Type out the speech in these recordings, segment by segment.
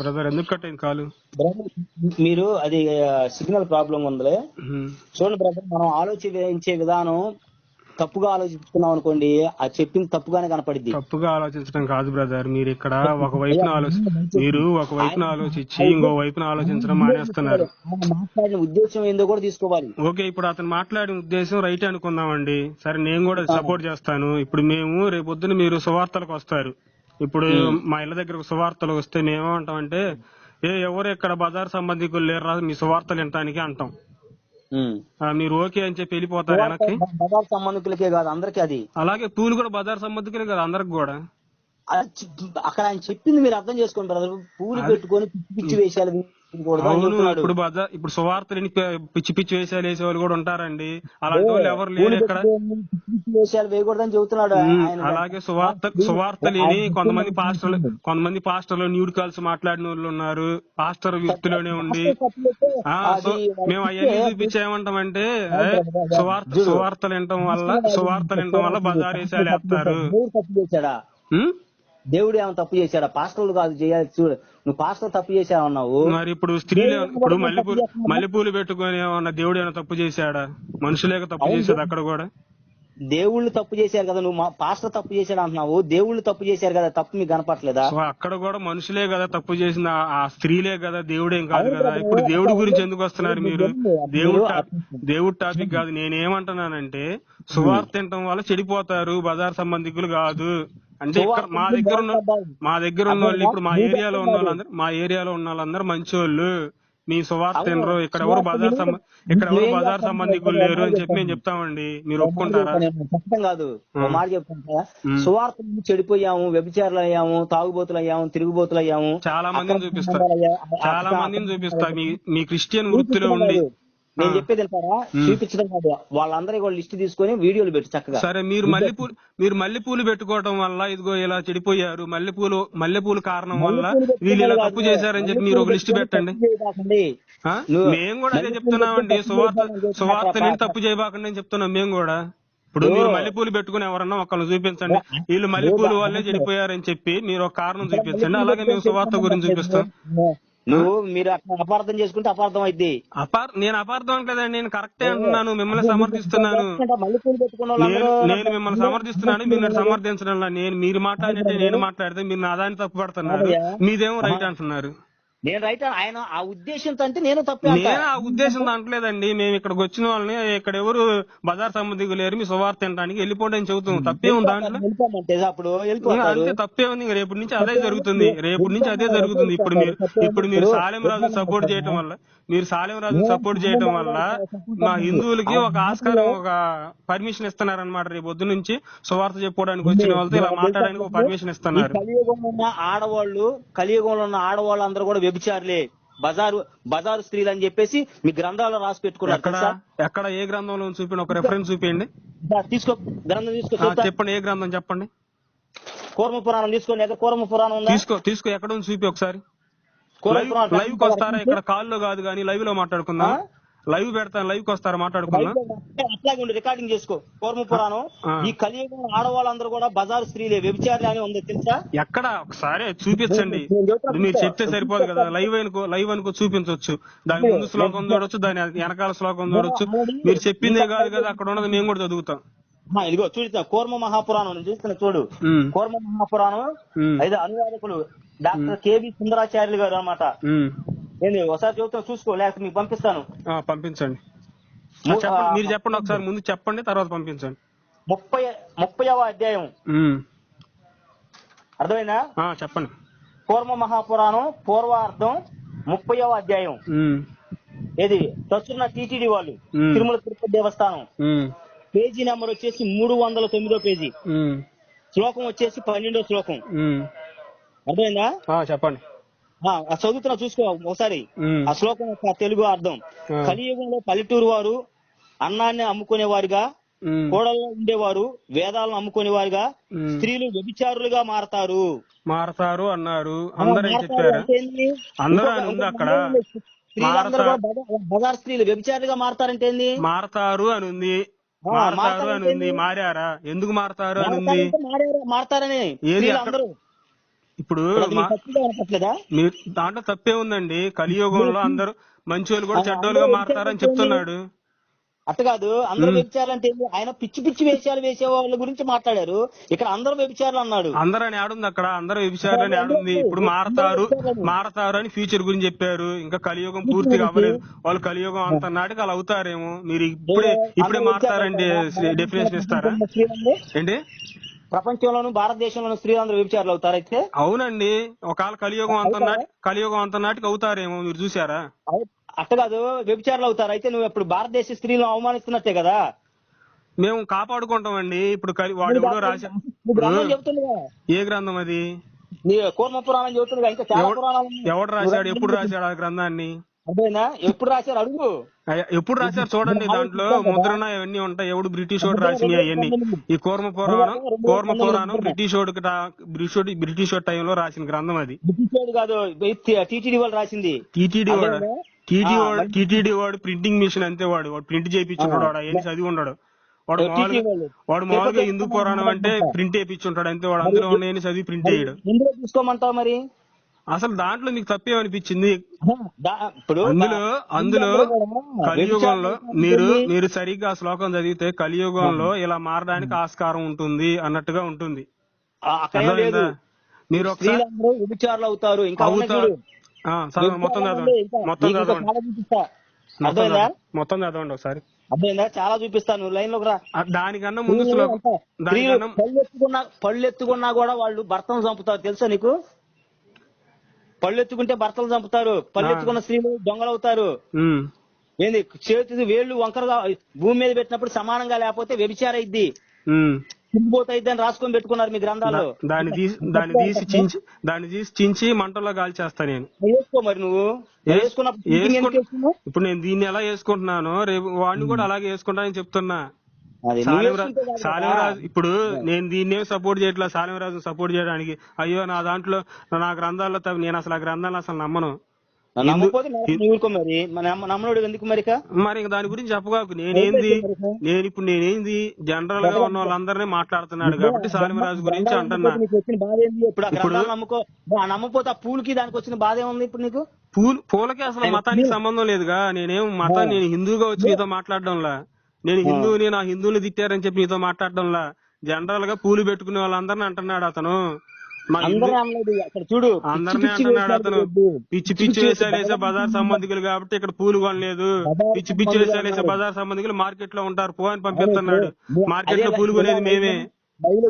Brother ఎందుకు cut అయింది కాలు? మీరు అది సిగ్నల్ ప్రాబ్లం ఉందిలే. చూడండి బ్రదర్ మనం ఆలోచించే విధానం తప్పుగా ఆలోచిస్తున్నాం అనుకోండి అది చెప్పింది తప్పుగానే కనపడిద్ది. తప్పుగా ఆలోచించడం కాదు బ్రదర్ మీరు ఇక్కడ ఒక వైపున ఆలోచి మీరు ఒక వైపున ఆలోచించి ఇంకో వైపున ఆలోచించడం మానేస్తున్నారు. మాట్లాడిన ఉద్దేశం ఏందో కూడా తీసుకోవాలి. ఓకే ఇప్పుడు అతను మాట్లాడిన ఉద్దేశం రైట్ అనుకుందామండి. సరే నేను కూడా సపోర్ట్ చేస్తాను. ఇప్పుడు మేము రేపొద్దున మీరు సువార్తలకు వస్తారు. ఇప్పుడు మా ఇళ్ళ దగ్గరకు సువార్తలు వస్తే మేమేమంటామంటే ఏ ఎవరు ఇక్కడ బజార్ సంబంధికులు లేరా మీ సువార్తలు వినటానికి అంటాం. మీరు ఓకే అని చెప్పి వెళ్ళిపోతారు వెనక్కి. బజార్ సంబంధికులకే కాదు అందరికీ అది. అలాగే పూలు కూడా బజార్ సంబంధికులే కదా అందరికి కూడా. అక్కడ ఆయన చెప్పింది మీరు అర్థం చేసుకోండి బ్రదర్ పూలు పెట్టుకొని పిచ్చి పిచ్చి వేషాలు అవును ఇప్పుడు బజార్ ఇప్పుడు సువార్తలు పిచ్చి పిచ్చి వేసాలు వేసే వాళ్ళు కూడా ఉంటారండి. అలాంటి వాళ్ళు ఎవరు లేరు ఇక్కడ. వేషాలు వేయకూడదని చెబుతున్నాడు అలాగే సువార్త సువార్తలేని కొంతమంది పాస్టర్లు కొంతమంది పాస్టర్లు న్యూడ్ కాల్స్ మాట్లాడిన వాళ్ళు ఉన్నారు. పాస్టర్ వ్యక్తిలోనే ఉండి. మేము అవన్నీ చూపించేమంటామంటే సువార్త సువార్తలు వినటం వల్ల సువార్తలు వినటం వల్ల బజార్ వేసాలు వేస్తారు దేవుడు చేశాడా ఏమైనా తప్పు చేశాడా? పాస్టర్లు కాదు చేయాలి చూడు. నువ్వు పాస్టర్ తప్పు చేశావన్నావు మరి ఇప్పుడు స్త్రీలు ఇప్పుడు మల్లెపూలు మల్లెపూలు పెట్టుకొని ఏమన్నా దేవుడు ఏమైనా తప్పు చేశాడా? మనుషులేక తప్పు చేసేది అక్కడ కూడా? దేవుళ్ళు తప్పు చేశారు కదా నువ్వు మా- పాస్టర్ తప్పు చేశాడు అంటున్నావు దేవుళ్ళు తప్పు చేశారు కదా తప్పు మీకు కనపట్లేదా అక్కడ కూడా మనుషులే కదా తప్పు చేసిన ఆ- స్త్రీలే కదా దేవుడేం కాదు కదా. ఇప్పుడు దేవుడి గురించి ఎందుకు వస్తున్నారు మీరు? దేవుడు దేవుడి టాపిక్ కాదు. నేనేమంటున్నానంటే సువార్త తినటం వల్ల చెడిపోతారు బజార్ సంబంధికులు కాదు. అంటే ఇక్కడ మా దగ్గర ఉన్న మా దగ్గర ఉన్న వాళ్ళు ఇప్పుడు మా ఏరియాలో ఉన్న వాళ్ళందరూ మా ఏరియాలో ఉన్న వాళ్ళందరూ మంచోళ్ళు. మీ సువార్త తినరు. ఇక్కడ ఎవరు బజార్ ఇక్కడ ఎవరు బజార్ సంబంధికులు లేరు అని చెప్పి మేము చెప్తామండి. మీరు ఒప్పుకుంటారా? నేను చెప్పడం కాదు. మాట చెప్తాను కదా. సువార్త చెడిపోయాము వ్యభిచారులు అయ్యాము తాగుబోతులు అయ్యాము తిరుగుబోతులు అయ్యాము చాలా మందిని చూపిస్తా. చాలా మందిని చూపిస్తా. మీ మీ క్రిస్టియన్ వృత్తిలో ఉండి నేను చెప్పేది వింటారా చూపించడం కాదు. వాళ్ళందరి కూడా లిస్ట్ తీసుకొని వీడియోలు పెట్టు చక్కగా. సరే మీరు మల్లెపూలు మీరు మల్లెపూలు పెట్టుకోవడం వల్ల ఇదిగో ఇలా చెడిపోయారు. మల్లెపూలు మల్లెపూలు కారణం వల్ల వీళ్ళు ఇలా తప్పు చేశారని చెప్పి మీరు ఒక లిస్ట్ పెట్టండి? మేము కూడా అదే చెప్తున్నామండి. సువార్త సువార్త నేను తప్పు చేయబాకండి అని చెప్తున్నాం మేము కూడా. ఇప్పుడు మీరు మల్లెపూలు పెట్టుకుని ఎవరన్నా ఒకళ్ళని చూపించండి. వీళ్ళు మల్లెపూలు వల్లే చెడిపోయారని చెప్పి మీరు ఒక కారణం చూపించండి. అలాగే మేము సువార్త గురించి చూపిస్తాం. నువ్వు మీరు అట్లా అపార్థం చేసుకుంటే అపార్థం అయింది అపార్ నేను అపార్థం అంటలేదండి నేను కరెక్టే అంటున్నాను మిమ్మల్ని సమర్థిస్తున్నాను. నేను మిమ్మల్ని సమర్థిస్తున్నాను మీరు సమర్థించడం. నేను మీరు మాట్లాడినట్టే నేను మాట్లాడితే మీరు నా దాన్ని తప్పు పడుతున్నారు. మీదేమో రైట్ అంటున్నారు. నేను రైట్ ఆయన ఆ ఉద్దేశంతో అంటే నేను తప్పే అంటా. నేను ఆ ఉద్దేశం అంటలేదండి మేము ఇక్కడికి వచ్చిన వాళ్ళని ఇక్కడ ఎవరు బజార్ సంబంధికులు లేరు మీ సువార్త తినడానికి వెళ్ళిపోండి అని చెబుతాం తప్పే ఉంది వెళ్ళిపోమంటే అప్పుడు అంతే తప్పే ఉంది. ఇంకా రేపటి నుంచి అదే జరుగుతుంది. రేపటి నుంచి అదే జరుగుతుంది. ఇప్పుడు మీరు ఇప్పుడు మీరు సాలెం రాజు సపోర్ట్ చేయటం వల్ల మీరు సాలెం రాజు సపోర్ట్ చేయటం వల్ల మా హిందువులకి ఒక ఆస్కారం ఒక పర్మిషన్ ఇస్తున్నారన్నమాట. రేపు పొద్దు నుంచి సువార్త చెప్పుకోవడానికి వచ్చిన వాళ్ళతో ఇలా మాట్లాడడానికి ఒక పర్మిషన్ ఇస్తున్నారు. కలియుగంలో ఉన్న ఆడవాళ్ళు కలియుగంలో ఉన్న ఆడవాళ్ళు అందరూ కూడా వ్యభిచారులే. బజారు బజారు స్త్రీలు అని చెప్పేసి మీ గ్రంథాల్లో రాసి పెట్టుకున్నారు ఎక్కడ ఏ గ్రంథంలో చూపిన ఒక రెఫరెన్స్ చూపించండి తీసుకో గ్రంథం తీసుకో. చెప్పండి ఏ గ్రంథం చెప్పండి? కూర్మ పురాణం తీసుకోండి ఎక్కడ కూర్మ పురాణం ఉందా? తీసుకో తీసుకో ఎక్కడ ఉంది చూపి ఒకసారి. లైవ్కి వస్తారా ఇక్కడ కాల్లో కాదు కానీ లైవ్లో మాట్లాడుకుందాం. లైవ్ పెడతాను లైవ్కి వస్తారా మాట్లాడుకుందాం? అట్లాగే ఉండి రికార్డింగ్ చేసుకో. కూర్మ పురాణం. ఈ కలియుగంలో ఆడవాళ్ళందరూ కూడా బజారు స్త్రీలే. వ్యభిచారులే అని ఉంది తెలుసా? ఎక్కడ? ఒకసారి చూపించండి. మీరు చెప్తే సరిపోదు కదా. లైవ్ అనుకో లైవ్ అనుకో చూపించవచ్చు దాని ముందు శ్లోకం చూడొచ్చు దాని వెనకాల శ్లోకం చూడొచ్చు. మీరు చెప్పిందే కాదు కదా అక్కడ ఉన్నది మేము కూడా చదువుతాం. ఇదిగో చూడుతా కూర్మ మహాపురాణం నేను చూస్తున్నా చూడు. కూర్మ మహాపురాణం. అయితే అనువాదకులు డాక్టర్ కేబి సుందరాచార్యులు గారు అన్నమాట. ఉమ్. నేను ఒకసారి చెబుతాను చూసుకో లేకపోతే మీకు పంపిస్తాను. ఆ, పంపించండి. ఆ, చెప్పండి మీరు చెప్పండి ఒకసారి ముందు చెప్పండి తర్వాత పంపించండి. ముప్పై ముప్పైవ అధ్యాయం. ఉమ్, ఆ, చెప్పండి. పూర్వ మహాపురాణం పూర్వార్థం ముప్పైవ అధ్యాయం. ఉమ్, ఏది? ప్రస్తుత టీటీడీ వాళ్ళు. తిరుమల తిరుపతి దేవస్థానం. ఉమ్, పేజీ నెంబర్ వచ్చేసి మూడు వందల తొమ్మిదో పేజీ. ఉమ్, శ్లోకం వచ్చేసి పన్నెండో శ్లోకం. ఉమ్. అర్థమైందా? ఆ, చెప్పండి. చదువుతున్నా చూసుకో ఒకసారి. ఆ శ్లోకం యొక్క తెలుగు అర్థం. కలియుగంలో పల్లెటూరు వారు అన్నాన్ని అమ్ముకునేవారుగా ఉమ్, కోడల్లో ఉండేవారు వేదాలను అమ్ముకునేవారుగా ఉమ్. స్త్రీలు వ్యభిచారులుగా మారతారు. మారతారు అన్నారు. అందరూ చెప్పారా? అందరూ అక్కడ. బజార్- స్త్రీలు వ్యభిచారులుగా మారతారంటే మారతారు అని ఉంది మారతారు అని ఉంది? మారారా? ఎందుకు మారతారు అని ఉంది మారతారని అందరూ ఇప్పుడు మీరు దాంట్లో తప్పే ఉందండి. కలియుగంలో అందరూ మంచోళ్ళు కూడా చెడ్డోళ్ళుగా మారతారని చెప్తున్నాడు. అట్ట కాదు. అందరూ మ్మ్. వ్యభిచారాలు అంటే ఏంది? ఆయన పిచ్చి పిచ్చి వేషాలు వేసే వాళ్ళ గురించి మాట్లాడారు. ఇక్కడ అందరూ వ్యభిచారులు అన్నాడు. అందరూ అని ఆడుంది అక్కడ. అందరూ వ్యభిచారులని ఆడుంది. ఇప్పుడు మారతారు. మారతారు అని ఫ్యూచర్ గురించి చెప్పారు. ఇంకా కలియుగం పూర్తిగా అవ్వలేదు. వాళ్ళు కలియుగం అంత నాటికి అలా అవుతారేమో. మీరు ఇప్పుడే ఇప్పుడే మారతారండి డెఫినేషన్ ఇస్తారా? ఏంటి? ప్రపంచంలోను భారతదేశంలోను స్త్రీలందరూ వ్యభిచారులు అవుతారైతే అవునండి. ఒకవేళ కలియుగం అంత నాటి కలియుగం అంత నాటికి అవుతారేమో మీరు చూసారా అట్ట కాదు వ్యభిచారులు అవుతారు? అయితే నువ్వు ఇప్పుడు భారతదేశ స్త్రీలను అవమానిస్తున్నట్టే కదా? మేము కాపాడుకుంటామండి. ఇప్పుడు వాడు ఎవడో రాశా ఏ గ్రంథం అది? నీ కూర్మ పురాణం చెబుతుందిగా ఇంకా చాలా ఎవడు- పురాణాలు ఉన్నాయి. ఎవడు రాశాడు? ఎప్పుడు రాశాడు ఆ గ్రంథాన్ని? అదేనా? ఎప్పుడు రాశారు? అడుగు. ఎప్పుడు రాశారు చూడండి దాంట్లో ముద్రణ ఇవన్నీ ఉంటాయి. ఎవడు బ్రిటిష్ వాడు రాసినాయి అవన్నీ. ఈ కూర్మ పురాణం కూర్మ పురాణం బ్రిటిష్ వాడికి బ్రిటిష్ బ్రిటిష్ వాడి టైంలో రాసిన గ్రంథం అది. బ్రిటిష్ వాడు కాదు టీటీడీ వాళ్ళు రాసింది. టీటీడీ వాడు? టీటీ వాడు టీటీడీ వాడు ప్రింటింగ్ మిషన్ అంతే వాడు. వాడు ప్రింట్ చేయించుంటాడు వాడు అవన్నీ చదివి ఉండడు. వాడు. వాడు మామూలుగా హిందూ పురాణం అంటే ప్రింట్ చేయించుంటాడు అంతే వాడు అందులో ఉన్నాయని చదివి ప్రింట్ చేయడు. ఎందులో తీసుకోమంటావు మరి? అసలు దాంట్లో మీకు తప్పేమనిపించింది ఇప్పుడు అందులో అందులో కలియుగంలో మీరు. మీరు సరిగ్గా శ్లోకం చదివితే కలియుగంలో ఇలా మారడానికి ఆస్కారం ఉంటుంది అన్నట్టుగా ఉంటుంది. మీరు ఒకసారి అవుతారు. ఇంకా మొత్తం చదవండి. మొత్తం నీకు చదవండి. మొత్తం చదవండి. ఒకసారి. అర్థమైందా? చాలా చూపిస్తా నువ్వు లైన్లోకి రా. ఆ, దానికన్నా ముందు స్త్రీలు పళ్ళు ఎత్తుకున్నా పళ్ళు ఎత్తుకున్నా కూడా వాళ్ళు భర్తను చంపుతారు. తెలుసా నీకు? పళ్ళు ఎత్తుకుంటే భర్తలు చంపుతారు. పళ్ళు ఆ. ఎత్తుకున్న స్త్రీలు దొంగలు అవుతారు ఏంది చేతి వేళ్ళు వంకరగా భూమి మీద పెట్టినప్పుడు సమానంగా లేకపోతే వ్యభిచార ఇద్ది ఉమ్. కిందిపోతాయిద్ది అని రాసుకొని పెట్టుకున్నారు మీ గ్రంథాల్లో. దాన్ని తీసి దాన్ని తీసి చించి దాన్ని తీసి చించి మంటల్లో కాల్చేస్తా నేను. వేసుకో మరి నువ్వు. వేస్- వేసుకున్నప్పుడు? ఇప్పుడు నేను దీన్ని ఎలా వేసుకుంటున్నాను రేపు వాడిని కూడా అలాగే వేసుకుంటానని చెప్తున్నా. సాలిమరాజు ఇప్పుడు నేను దీన్నేం సపోర్ట్ చేయట్లేదు సాలిమరాజు సపోర్ట్ చేయడానికి. అయ్యో నా దాంట్లో నా గ్రంథాల్లో తప్ప- నేను అసలు ఆ గ్రంథాలు అసలు నమ్మను. మరి దాని గురించి చెప్పగాకు నేనేంది? నేను ఇప్పుడు నేనేంది? జనరల్గా ఉన్న వాళ్ళందరినీ మాట్లాడుతున్నాడు కాబట్టి సాలిమరాజు గురించి అంటున్నా. నమ్మకపోతే ఆ పూలకి దానికి వచ్చిన బాధ ఏముంది ఇప్పుడు నీకు? పూలు పూలకి అసలు మతానికి సంబంధం లేదుగా. నేనేం మతం నేను హిందూగా వచ్చి నీతో మాట్లాడడంలా? నేను హిందువుని నా హిందువుని తిట్టారని చెప్పి నీతో మాట్లాడడంలా? జనరల్గా పూలు పెట్టుకునే వాళ్ళందరినీ అంటున్నాడు అతను. చూడు అందరినీ అంటున్నాడు అతను. పిచ్చి పిచ్చి వేసాలు వేసే బజార్ సంబంధికులు కాబట్టి ఇక్కడ పూలు కొనలేదు. పిచ్చి పిచ్చి సంబంధికులు వేసాలు వేసే అన్నారు. బజార్ సంబంధికులు మార్కెట్లో ఉంటారు. పో అని పంపిస్తున్నాడు. మార్కెట్లో పూలు కొనేది మేమే.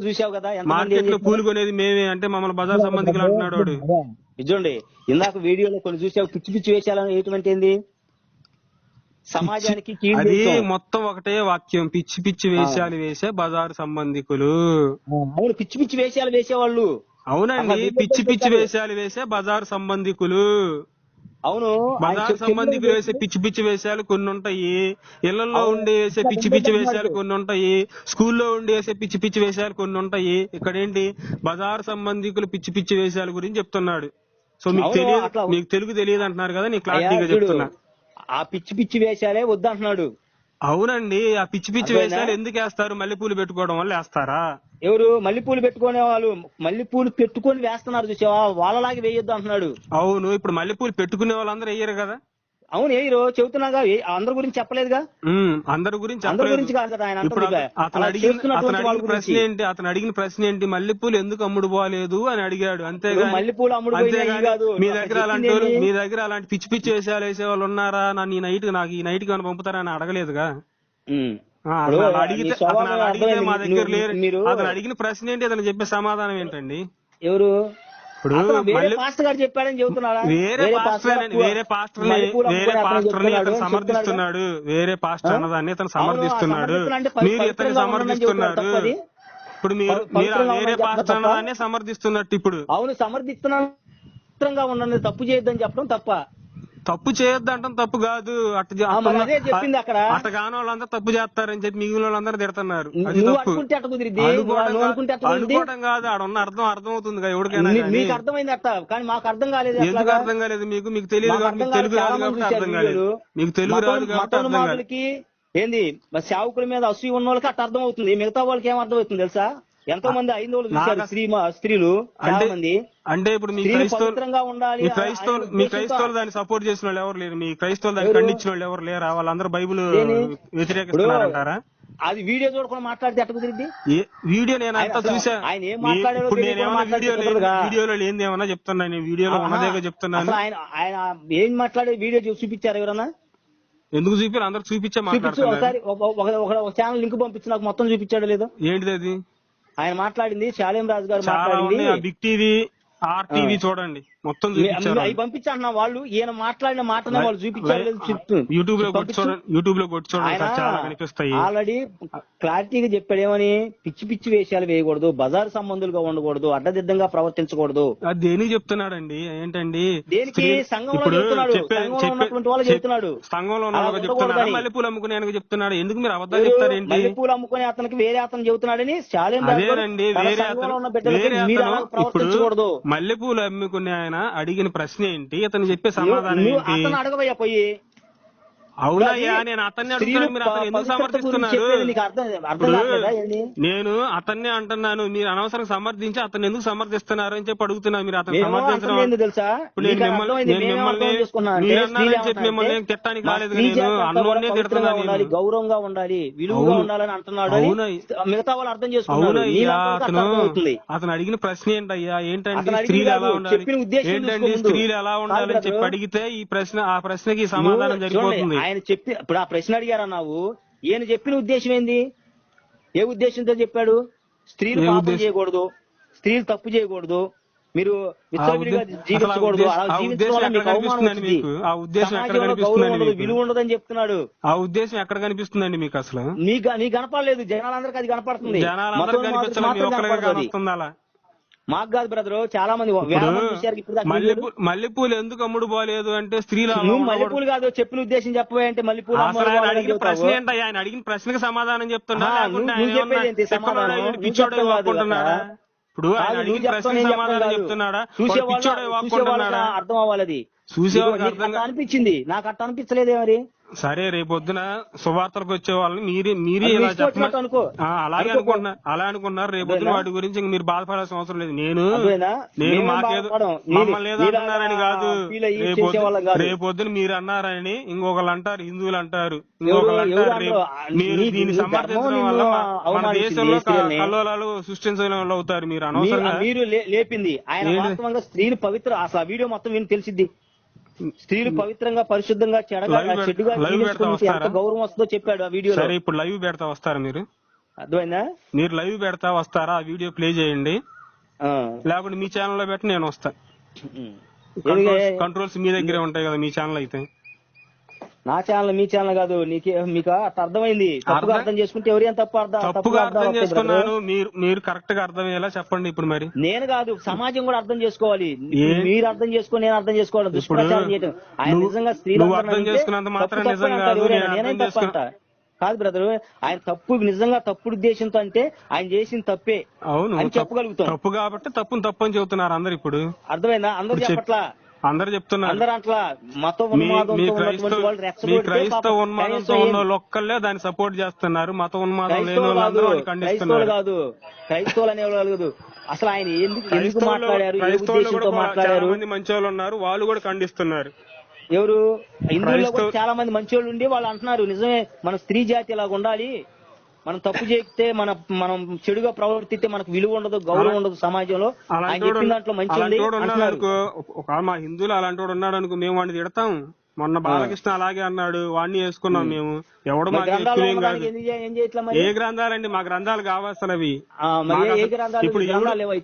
చూసావు కదా మార్కెట్లో పూలు కొనేది మేమే అంటే మమ్మల్ని బజార్ సంబంధికులు అంటున్నాడు. ఇదిగోండి ఇందాక వీడియోలో కొన్ని చూసావు పిచ్చి పిచ్చి ఎటువంటి ఏంది? సమాజానికి అది. మొత్తం ఒకటే వాక్యం. పిచ్చి పిచ్చి వేషాలు వేసే బజారు సంబంధికులు. అవును పిచ్చి పిచ్చి వేషాలు వేసేవాళ్ళు. అవునండి పిచ్చి పిచ్చి. వేషాలు వేసే బజారు సంబంధికులు. అవును బజారు సంబంధికులు వేసే పిచ్చి పిచ్చి వేషాలు కొన్ని ఉంటాయి ఇళ్ళలో ఉండి వేసే పిచ్చి పిచ్చి వేషాలు కొన్ని ఉంటాయి స్కూల్లో ఉండి వేసే పిచ్చి పిచ్చి వేషాలు కొన్ని ఉంటాయి ఇక్కడ ఏంటి? బజారు సంబంధికులు పిచ్చి పిచ్చి వేషాల గురించి చెప్తున్నాడు. సో మీకు తెలియదు మీకు తెలుగు తెలియదు అంటున్నారు కదా నేను క్లారిటీగా చెప్తున్నా. ఆ పిచ్చి పిచ్చి వేషాలే వద్దంటున్నాడు. అవునండి ఆ పిచ్చి పిచ్చి? వేషాలు ఎందుకు వేస్తారు? మల్లెపూలు పెట్టుకోవడం వల్ల వేస్తారా? ఎవరు? మల్లెపూలు పెట్టుకునే వాళ్ళు మల్లెపూలు పెట్టుకొని వేస్తున్నారు చూసావా? వాళ్ళలాగే వేయొద్దు అంటున్నాడు. అవును ఇప్పుడు మల్లెపూలు పెట్టుకునే వాళ్ళందరూ వేయరు కదా. అవును ఏరు చెబుతున్నాగా అందరి గురించి చెప్పలేదుగా? అందరి గురించి అందరి. గురించి కాదు ఆయన అతను అడిగిన ప్రశ్న. ఏంటి? అతను అడిగిన ప్రశ్న ఏంటి? మల్లెపూలు ఎందుకు అమ్ముడు పోలేదు అని అడిగాడు. అంతేగాని మల్లెపూలు అమ్ముడు. మీ దగ్గర అలాంటి? మీ దగ్గర అలాంటి పిచ్చి పిచ్చి వేసాలు వేసే వాళ్ళు ఉన్నారా? నన్ను ఈ నైట్ నాకు ఈ నైట్కి ఏమైనా పంపుతారని అడగలేదుగా. అడిగితే అతను. మా దగ్గర లేరు. అతను అడిగిన ప్రశ్న ఏంటి? అతను చెప్పే సమాధానం ఏంటండి? ఎవరు? ఇప్పుడు పాస్టర్ గారు చెప్పాడని చెబుతున్నాడా వేరే పాస్టర్ వేరే పాస్టర్ వేరే ని? సమర్థిస్తున్నాడు వేరే పాస్టర్? అన్నదాన్ని అతను అవును, సమర్థిస్తున్నాడు మీరు సమర్థిస్తున్నారు చెబుతున్నాడు తప్పది? ఇప్పుడు మీరు మీరు వేరే పాస్టర్ అన్నదాన్ని సమర్థిస్తున్నట్టు ఇప్పుడు అవును సమర్థిస్తున్నా ఉన్నది తప్పు చేయొద్దని చెప్పడం తప్ప తప్పు చేయొద్దంటాం తప్పు కాదు. అట్ట అదే చెప్పింది అక్కడ. అట్ట కాని వాళ్ళందరూ తప్పు చేస్తారని చెప్పి మిగిలిన వాళ్ళందరూ తిడుతున్నారు. అనుకోవడం కాదు- ఆడ ఉన్న అర్థం అర్థం అవుతుంది కదా ఎవరికైనా. నీకు అర్థమైంది అట్ట కానీ మాకు అర్థం కాలేదు ఎందుకు? అర్థం కాలేదు మీకు? మీకు తెలియదు మాకు మీకు తెలుగు రాదు కాబట్టి అర్థం కాలేదు. మీకు తెలుగు రాదు కాబట్టి అర్థం కాలేదు. ఏంది? సేవకుల మీద అసూయ ఉన్న వాళ్ళకి అట్ట అర్థం అవుతుంది మిగతా వాళ్ళకి ఏం అర్థం అవుతుంది తెలుసా? ఎంతో మంది ఐదోళ్ళు చూశారు స్త్రీ స్త్రీలు చాలా అంటే- మంది అంటే ఇప్పుడు మీ క్రైస్తవులు ఉండాలి మీ క్రైస్తవులు మీ క్రైస్తవులు దాన్ని సపోర్ట్ చేసిన వాళ్ళు ఎవరు లేరు? మీ క్రైస్తవులు దాన్ని? ఖండించిన వాళ్ళు ఎవరు లేరా? వాళ్ళందరూ బైబిల్? వ్యతిరేకిస్తున్నారంటారా? అది వీడియో చూడకుండా మాట్లాడితే ఎట్ట కుదిరిద్ది? ఏ- వీడియో నేను అంతా చూసా. ఆయన ఏం మాట్లాడారో వీడియోలో లేనిది ఏమన్నా చెప్తున్నాను నేను. వీడియోలో. ఉన్నదేగా చెప్తున్నాను. ఆయన ఆయన ఏం మాట్లాడే వీడియో చూపించారు ఎవరన్నా? ఎందుకు చూపి అందరికి చూపించే ఒకసారి. ఒక- ఒక ఒక- ఒక ఛానల్ లింక్ పంపించి నాకు మొత్తం చూపించాడు లేదో. ఏంటిది అది? ఆయన మాట్లాడింది శాలేం రాజు గారు మాట్లాడింది. బిగ్ టీవీ ఆర్ టీవీ చూడండి. మొత్తం అవి పంపించంటున్నా వాళ్ళు ఈయన మాట్లాడిన మాటనే వాళ్ళు చూపించారు యూట్యూబ్లో పంపించు. యూట్యూబ్లో చాలా కనిపిస్తాయి. ఆల్రెడీ క్లారిటీగా చెప్పాడు ఏమని పిచ్చి పిచ్చి వేషాలు వేయకూడదు బజారు సంబంధులుగా ఉండకూడదు అడ్డదిడ్డంగా ప్రవర్తించకూడదు. దేనికి చెప్తున్నాడండి? ఏంటండి? దేనికి? సంఘంలో చెప్తున్నాడు. సంఘంలో చెప్తున్నాడు. మల్లెపూలు అమ్ముకునే చెప్తున్నాడు. ఎందుకు మీరు అబద్ధాలు ఎవరు చెప్తారేంటి మల్లెపూలు అమ్ముకునే అతనికి వేరే అతను చెబుతున్నాడని తన వేరే అతను మల్లెపూలు అమ్ముకునే ఆయన అడిగిన ప్రశ్న ఏంటి? అతను చెప్పే సమాధానం ఏంటి? అతను అడగబోయా పోయి అవునయ్యా నేను అతన్ని? నేను అతన్నే అంటున్నాను. మీరు అనవసరం సమర్థించి అతను ఎందుకు సమర్థిస్తున్నారు అని చెప్పి అడుగుతున్నా మీరు అతను మేము సమర్థించడం అర్థం ఏందో తెలుసా? ఇప్పుడు నేను నీకు అది మిమ్మల్ని అర్థమైంది. నేను మేమేం మిమ్మల్ని అర్థం చేసుకున్నాం అంటే మీరు స్త్రీలు అన్నారని చెప్పి ఏమంటారంటే, మిమ్మల్ని ఏం తిట్టడానికి మా రాలేదు స్త్రీ నేను. జాతి అంతా అన్నోన్నే కూడా తిడుతున్నా పవిత్రంగా ఉండాలి నేను గౌరవంగా ఉండాలి విలువగా. ఉండాలని అంటున్నాడు. మిగతా వాళ్ళు అర్థం చేసుకున్నారు. అతను అడిగిన ప్రశ్న ఏంటయ్యా? అడిగింది స్త్రీలు ఎలా ఉండాలి? ముందు. స్త్రీలు ఎలా ఉండాలని చెప్పి. అడిగితే ఈ ప్రశ్న ఆ ప్రశ్నకి సమాధానం చూడండి, ఆయన చెప్పి ఇప్పుడు ఆ ప్రశ్న అడిగారన్నావు ఈయన చెప్పిన ఉద్దేశం ఏంది? ఏ ఉద్దేశంతో చెప్పాడు? స్త్రీలు పాపం? చేయకూడదు స్త్రీలు తప్పు చేయకూడదు మీరు జీవించకూడదు అలా జీవించడం గౌరవం ఉండదు? విలువ ఉండదని చెప్తున్నాడు. ఆ ఉద్దేశం ఎక్కడ కనిపిస్తుందండి మీకు అసలు? నీకు నీ కనపడలేదు జనాలందరికీ అది కనపడుతుంది. జనాలందరూ మాకు కాదు బ్రదర్ చాలా మంది. మల్లెపూలు మల్లెపూలు ఎందుకు అమ్ముడు పోలేదు అంటే స్త్రీలు నువ్వు. మల్లెపూలు కాదు చెప్పిన ఉద్దేశం మల్లెపూలు అమ్మవారు ఆయన వాళ్ళని అడిగిన. ప్రశ్న ఏంటి ఆయన అడిగిన ప్రశ్నకి సమాధానం చెప్తున్నా. ఇప్పుడు ఆయన అడిగిన ప్రశ్నకి నేను చెప్పడం సమాధానం కాదు. చెప్తున్నాడా చూసే వాడు వాళ్ళ- పిచ్చోడే చూసే వాక్కుంటున్నాడా వాళ్ళకి అర్థం అవ్వాలి అనిపించింది నాకు అట్ట అనిపించలేదే మరి సరే రేపొద్దున సువార్తలకు వచ్చే వాళ్ళని మీరే మీరే ఇలా. ఆ, అలాగే అనుకో. అనుకున్నారు అలా అనుకున్నారు రేపొద్దున? వాటి గురించి ఇంక మీరు బాధపడాల్సిన అవసరం లేదు నేను? నేను మాకేదో మమ్మల్ని ఏదో కాదు. రేపొద్దున మీరు అన్నారని ఇంకొకళ్ళు అంటారు హిందువులు అంటారు ఇంకొకళ్ళు అంటారు? మీరు దీన్ని సమర్థించడం వల్ల మన దేశంలో? కల్లోలాలు సృష్టించడం వల్ల అవుతారు మీరు అనవసరంగా మీరు లేపింది ఆయన? వాస్తవంగా స్త్రీలు పవిత్ర అసలు వీడియో మొత్తం విని తెలిసిద్ది స్త్రీలు పవిత్రంగా పరిశుద్ధంగా చెడగా ఎంత? గౌరవం వస్తుందో చెప్పాడు ఆ వీడియోలో. సరే ఇప్పుడు లైవ్ పెడతా వస్తారా మీరు? అర్థమైందా? మీరు లైవ్ పెడతా వస్తారా? ఆ వీడియో ప్లే చేయండి. లేకుంటే మీ ఛానల్లో పెట్టి నేను వస్తా. ఉమ్. కంట్రోల్స్ ఎందుకే- కంట్రోల్స్ మీ దగ్గరే ఉంటాయి కదా మీ ఛానల్ అయితే. నా ఛానల్ మీ ఛానల్ కాదు నీకే మీకు అర్థమైంది. తప్పుగా అర్థం- చేసుకుంటే ఎవరి తప్పు అర్థం తప్పుగా అర్థం చేసుకున్నాను. మీరు మీరు కరెక్ట్గా అర్థమయ్యేలా చెప్పండి ఇప్పుడు మరి. నేను కాదు సమాజం కూడా అర్థం చేసుకోవాలి? మీరు అర్థం చేసుకొని నేను అర్థం చేసుకోవాలి దుష్ప్రచారం ఆయన నిజంగా స్త్రీలందరినీ అర్థం చేసుకున్నంత మాత్రం తప్పు తప్పు నిజం కాదు. నేను తప్పు కాదు బ్రదర్ ఆయన తప్పు నిజంగా తప్పుడు ఉద్దేశంతో అంటే ఆయన చేసిన తప్పే. అవును అని తప్పు- చెప్పగలుగుతాం. తప్పు కాబట్టి తప్పును తప్పు అని చెబుతున్నారు అందరు ఇప్పుడు. అర్థమైందా? అందరూ చెప్పట్లా? అందరు చెప్తున్నారు. అందరూ అట్లా మత మీ మీ ఉన్మాదంతో ఉన్నటువంటి క్రైస్తవ వాళ్ళు మీ రెచ్చగొడితే క్రైస్తవ పాపం ఉన్మాదంతో కనీసం ఉన్న ఏం- వాళ్ళు ఒక్కళ్ళే దాన్ని సపోర్ట్ చేస్తున్నారు. మత ఉన్మాదం లేని క్రైస్తవులు వాళ్ళందరూ కాదు. వాడిని క్రైస్తవులు ఖండిస్తున్నారు కాదు. క్రైస్తవులు అనేవాళ్ళు కాదు. అసలు ఆయన ఎందుకు ఎందుకు క్రైస్తవులు మాట్లాడారు? ఏ క్రైస్తవులు ఉద్దేశంతో కూడా చాలా మాట్లాడారు? మంది మంచి వాళ్ళు ఉన్నారు. వాళ్ళు కూడా ఖండిస్తున్నారు. ఎవరు? హిందువుల్లో కూడా క్రైస్తవ- చాలా మంది మంచోళ్ళు ఉండి వాళ్ళు అంటున్నారు. నిజమే మన స్త్రీ జాతి ఇలాగ ఉండాలి. మనం తప్పు చేస్తే మన మనం చెడుగా ప్రవర్తిస్తే మనకు విలువ ఉండదు గౌరవం ఉండదు సమాజంలో. ఆయన చెప్పిన దాంట్లో మంచి ఉంది ఒక మా హిందువులు అలాంటి వాడు ఉన్నాడు అనుకో మేము వాడిని తిడతాం. మొన్న బాలకృష్ణ అలాగే అన్నాడు వాడిని వేసుకున్నాం మేము. ఎవడు మాకు ఎక్కువేం కాదు. ఏం గ్రంథాలండి? మా గ్రంథాలు కావాల్సిన అవి ఇప్పుడు